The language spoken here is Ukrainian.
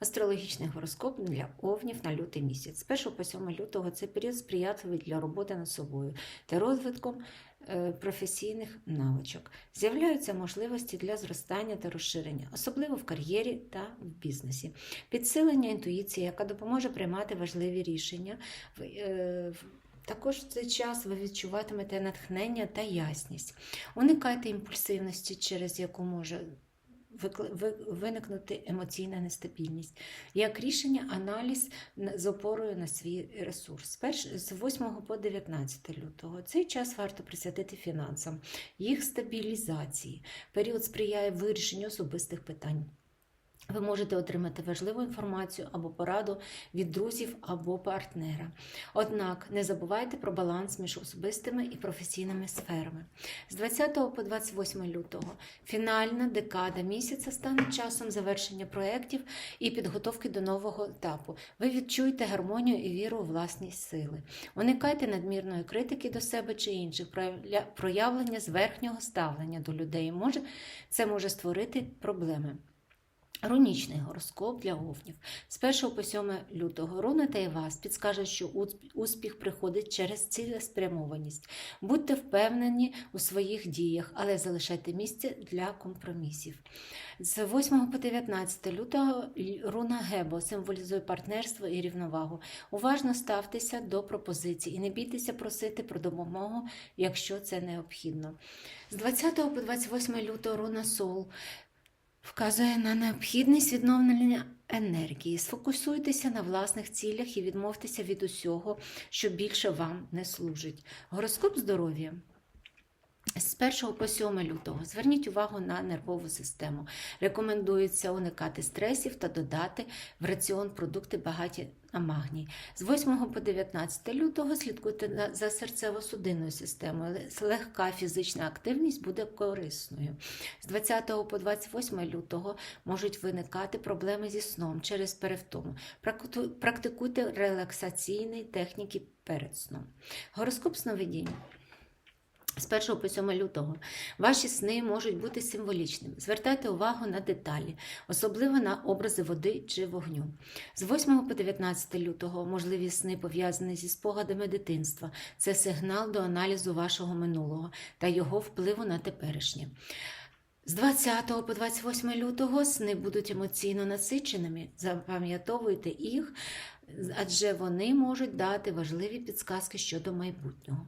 Астрологічний гороскоп для овнів на лютий місяць. З 1 по 7 лютого це період сприятливий для роботи над собою та розвитком е, професійних навичок. З'являються можливості для зростання та розширення, особливо в кар'єрі та в бізнесі. Підсилення інтуїції, яка допоможе приймати важливі рішення. Е, також в цей час ви відчуватимете натхнення та ясність. Уникайте імпульсивності, через яку може виникнути емоційна нестабільність. Як рішення, аналіз з опорою на свій ресурс. Перш з 8 по 19 лютого цей час варто присвятити фінансам, їх стабілізації. Період сприяє вирішенню особистих питань. Ви можете отримати важливу інформацію або пораду від друзів або партнера. Однак не забувайте про баланс між особистими і професійними сферами. З 20 по 28 лютого фінальна декада місяця стане часом завершення проєктів і підготовки до нового етапу. Ви відчуєте гармонію і віру у власні сили. Уникайте надмірної критики до себе чи інших, проявлення зверхнього ставлення до людей. Може, це може створити проблеми. Рунічний гороскоп для овнів. З 1 по 7 лютого руна та вас підскаже, що успіх приходить через цілеспрямованість. Будьте впевнені у своїх діях, але залишайте місце для компромісів. З 8 по 19 лютого руна Гебо символізує партнерство і рівновагу. Уважно ставтеся до пропозицій і не бійтеся просити про допомогу, якщо це необхідно. З 20 по 28 лютого руна Сол вказує на необхідність відновлення енергії. Сфокусуйтеся на власних цілях і відмовтеся від усього, що більше вам не служить. Гороскоп здоров'я. З 1 по 7 лютого зверніть увагу на нервову систему. Рекомендується уникати стресів та додати в раціон продукти багаті на магній. З 8 по 19 лютого слідкуйте за серцево-судинною системою. Легка фізична активність буде корисною. З 20 по 28 лютого можуть виникати проблеми зі сном через перевтому. Практикуйте релаксаційні техніки перед сном. Гороскоп сновидінь. З 1 по 7 лютого ваші сни можуть бути символічними. Звертайте увагу на деталі, особливо на образи води чи вогню. З 8 по 19 лютого можливі сни пов'язані зі спогадами дитинства. Це сигнал до аналізу вашого минулого та його впливу на теперішнє. З 20 по 28 лютого сни будуть емоційно насиченими. Запам'ятовуйте їх, адже вони можуть дати важливі підсказки щодо майбутнього.